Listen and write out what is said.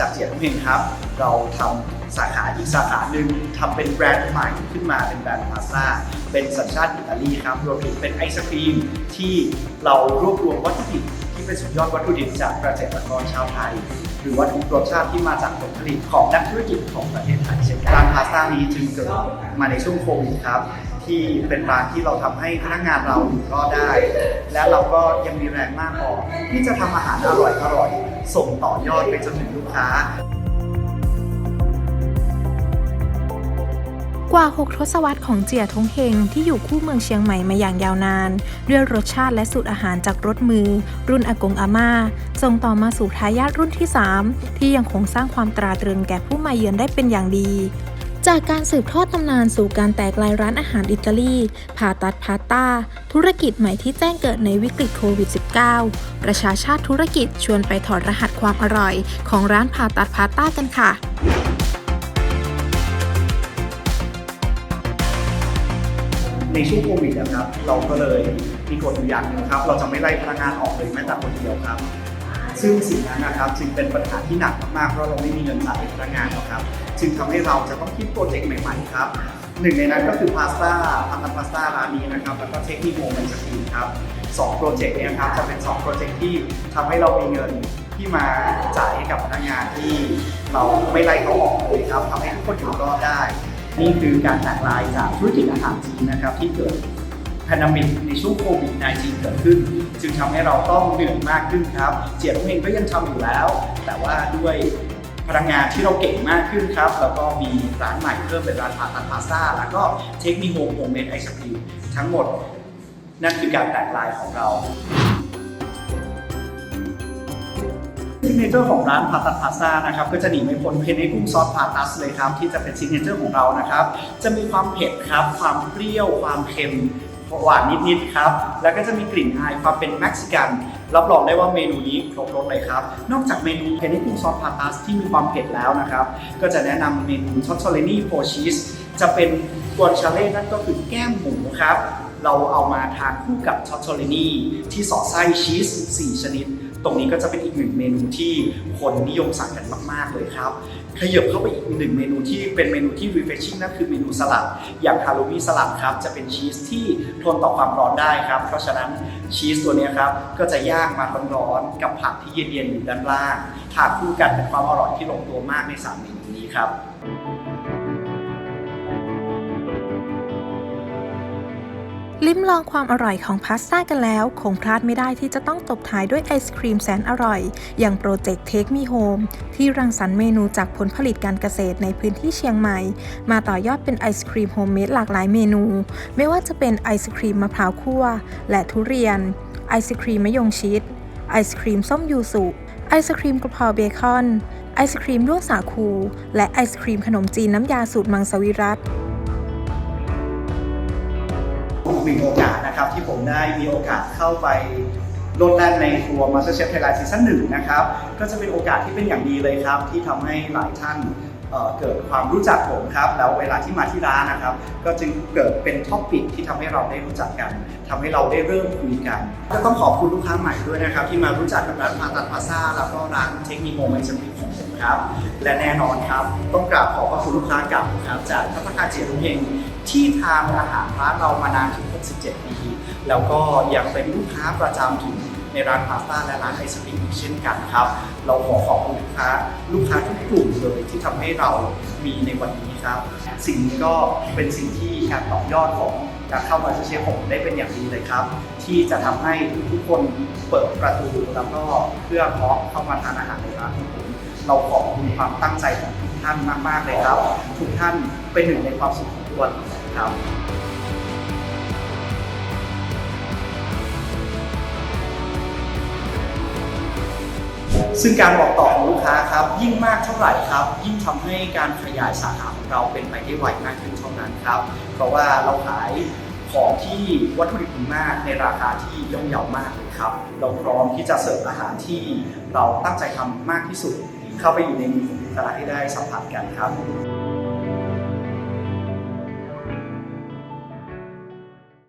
จากเจียงเฮงครับ เราทำสาขาอีกสาขาหนึ่งทำเป็นแบรนด์ใหม่ขึ้นมาเป็นแบรนด์พาสต้าเป็นสัญชาติอิตาลีครับรวมถึงเป็นไอศครีมที่เรารวบรวมวัตถุดิบที่เป็นสุดยอดวัตถุดิบจากเกษตรกรชาวไทย หรือวัตถุรสชาติที่มาจากผลผลิตของนักธุรกิจของประเทศไทยเช่นกันร้านพาสต้านี้จึงเกิดมาในช่วงโควิดครับ ที่เป็นร้านที่เราทำให้พนักงานเราอยู่รอดได้ และเราก็ยังมีแรงมากพอที่จะทำอาหารอร่อยอร่อยส่งต่อยอดไปจนถึงลูกค้า กว่า 6 ทศวรรษของเจียทงเฮงที่อยู่คู่เมืองเชียงใหม่มาอย่างยาวนาน ด้วยรสชาติและสูตรอาหารจากรสมือ รุ่นอากงอาม่าส่งต่อมาสู่ทายาทรุ่นที่ 3 ที่ยังคงสร้างความตราตรึงแก่ผู้มาเยือนได้เป็นอย่างดี จากการสืบทอดตำนานสู่การแตกลายร้านอาหารอิตาลีผ่าตัดพาต้า ธุรกิจใหม่ที่แจ้งเกิดในวิกฤตโควิด -19 ประชาชาติธุรกิจชวนไปถอดรหัสความอร่อย ของร้านผ่าตัดพาต้ากันค่ะในช่วงโควิดนะครับเราก็เลยมีกฎอยู่อย่างหนึงครับ เราจะไม่ไล่พนักงานออกเลยแม้แต่คนเดียวครับ ซึ่งสิ่งนั้นนะครับจึงเป็นปัญหาที่หนักมากๆเพราะเราไม่มีเงินจ่ายพนักงานหรอกครับ จึงทำให้เราจะต้องคิดโปรเจกต์ใหม่ๆครับหนึ่งในนั้นก็คือพาสต้าทำพาสต้าร้านนี้นะครับแล้วก็เทคนิคโมเมนต์สกรีนครับสองโปรเจกต์นี้ครับจะเป็นสองโปรเจกต์ที่ทำให้เรามีเงินที่มาจ่ายให้กับพนักงานที่เราไม่ไล่เขาออกเลยครับทำให้ทุกคนอยู่รอดได้ นี่คือการแตกลายจากธุรกิจอาหารจีนนะครับที่เกิดแพนดมิกในช่วงโควิด -19 เกิดขึ้น จึงทำให้เราต้องเหนื่อยมากขึ้นครับ เจียบเองก็ยังทำอยู่แล้ว แต่ว่าด้วย พนักงานที่เราเก่งมากขึ้นครับ แล้วก็มีร้านใหม่เพิ่มเป็นร้านพาตัดพาซ่าแล้วก็เทคนิคโฮมโฮมเมดไอศครีมทั้งหมด นั่นคือการแตกลายของเราซิกเนเจอร์ของร้านพาตัดพาซ่านะครับก็จะหนีไม่พ้นเพนในกุ้งซอสพาตัสเลยครับที่จะเป็นซิกเนเจอร์ของเรานะครับจะมีความเผ็ดครับความเปรี้ยวความเค็ม หวานนิดๆครับ แล้วก็จะมีกลิ่นอายความเป็นเม็กซิกัน รับรองได้ว่าเมนูนี้ครบรสเลยครับ นอกจากเมนูเพนในกุ้งซอสพาตัสที่มีความเผ็ดแล้วนะครับ ก็จะแนะนำเมนูช็อตโชเลนี่โฟชีสจะเป็นกวนชาเล่นั่นก็คือแก้มหมูครับเราเอามาทานคู่กับช็อตโชเลนี่ที่สอดไส้ชีส 4 ชนิด ตรงนี้ก็จะเป็นอีกหนึ่งเมนูที่คนนิยมสั่งกันมาก ๆ เลยครับ ขยับเข้าไปอีกหนึ่งเมนูที่เป็นเมนูที่ refreshing นั่นคือเมนูสลัด อย่างฮาโลวีสลัดครับ จะเป็นชีสที่ทนต่อความร้อนได้ครับ เพราะฉะนั้นชีสตัวนี้ครับ ก็จะย่างมาร้อนๆกับผักที่เย็นๆอยู่ด้านล่างทานคู่กันเป็นความอร่อยที่ลงตัวมากในสามเมนูนี้ครับ ลิ้มลองความอร่อยของพาสต้ากันแล้ว คงพลาดไม่ได้ที่จะต้องตบท้ายด้วยไอศครีมแสนอร่อย อย่างโปรเจกต์เทคมีโฮมที่รังสรรค์เมนูจากผลผลิตการเกษตรในพื้นที่เชียงใหม่ มาต่อยอดเป็นไอศครีมโฮมเมดหลากหลายเมนู ไม่ว่าจะเป็นไอศครีมมะพร้าวคั่ว และทุเรียน ไอศครีมมะยงชิด ไอศครีมส้มยูสุไอศครีมกระเพราเบคอน ไอศครีมด้วงสาคู และไอศครีมขนมจีนน้ำยาสูตรมังสวิรัต อีกหนึ่งโอกาสนะครับที่ผมได้มีโอกาสเข้าไปโลดแล่นในครัวร์ MasterChef Thailand ซีซั่นหนึ่งนะครับ ก็จะเป็นโอกาสที่เป็นอย่างดีเลยครับ ที่ทำให้หลายท่าน เกิดความรู้จักผมครับ แล้วเวลาที่มาที่ร้านนะครับ ก็จึงเกิดเป็นท็อปปิกที่ทำให้เราได้รู้จักกันทำให้เราได้เริ่มคุยกัน ก็ต้องขอบคุณลูกค้าใหม่ด้วยนะครับ ที่มารู้จักกับร้านพาตัดพาซาแล้วก็ร้านเทคนิคโมเมนต์สมิของผมครับ และแน่นอนครับ ต้องกราบขอบพระคุณลูกค้าเก่าครับจากพัฒนาเจียรุ่งเฮงที่ทานอาหารร้านเรามานานถึง 67 ปี แล้วก็ยังเป็นลูกค้าประจำถึง ในร้านพาสต้าและร้านไอศครีมอีกเช่นกันครับ เราขอขอบคุณลูกค้าลูกค้าทุกกลุ่มเลยที่ทำให้เรามีในวันนี้ครับ สิ่งนี้ก็เป็นสิ่งที่การต่อยอดของการเข้ามาเชียร์ผมได้เป็นอย่างดีเลยครับ ที่จะทำให้ทุกคนเปิดประตูแล้วก็เพื่อเพาะเข้ามาทานอาหารในร้านของผมเราขอบคุณความตั้งใจของทุกท่านมากๆเลยครับ ทุกท่านเป็นหนึ่งในความสุขของทุกวันครับ ซึ่งการบอกต่อของลูกค้าครับ ยิ่งมากเท่าไหร่ครับ ยิ่งทำให้การขยายสาขาของเราเป็นไปได้ไวมากขึ้นเท่านั้นครับ เพราะว่าเราขายของที่วัตถุดิบมากในราคาที่ย่อมเยาวมากเลยครับ เราพร้อมที่จะเสิร์ฟอาหารที่เราตั้งใจทำมากที่สุด เข้าไปอยู่ในมือของลูกค้าให้ได้สัมผัสกันครับ